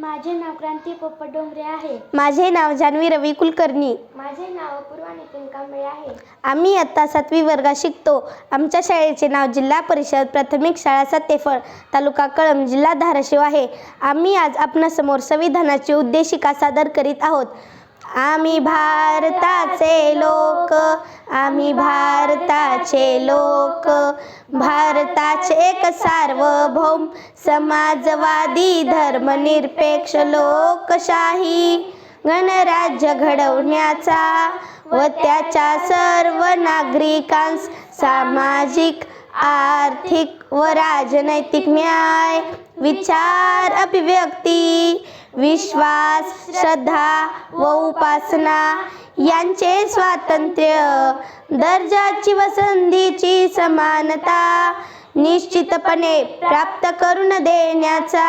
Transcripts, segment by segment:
माझे नाव क्रांती पोपट डोंगरे आहे. माझे नाव जान्हवी रवी कुलकर्णी. माझे नाव पूर्वा नितीन कांबळे आहे. आम्ही इयत्ता सातवी वर्गात शिकतो. आमच्या शाळेचे नाव जिल्हा परिषद प्राथमिक शाळा सत्तेफळ तालुका कळंब जिल्हा धाराशिव आहे. आम्ही आज आपणासमोर संविधानाची उद्देशिका सादर करीत आहोत. आम्ही भारताचे लोक आम्ही भारताचे लोक. भारताचे एक सार्वभौम समाजवादी धर्मनिरपेक्ष लोकशाही. गणराज्य घडवण्याचा व त्याच्या सर्व नागरिकांस सामाजिक आर्थिक व राजनैतिक न्याय विचार अभिव्यक्ती विश्वास श्रद्धा व उपासना यांचे स्वातंत्र्य. दर्जाची व संधीची समानता निश्चितपणे प्राप्त करून देण्याचा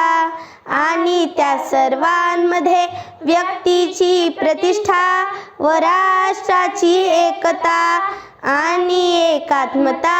आणि त्या सर्वांमध्ये व्यक्तीची प्रतिष्ठा व राष्ट्राची एकता आणि एकात्मता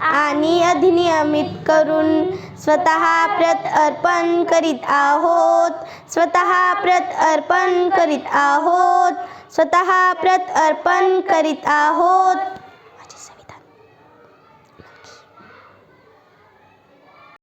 आणि अधिनियमित करून स्वतः प्रत अर्पण करीत आहोत. स्वतः प्रत अर्पण करीत आहोत. स्वतः प्रत अर्पण करीत आहोत. संविधान.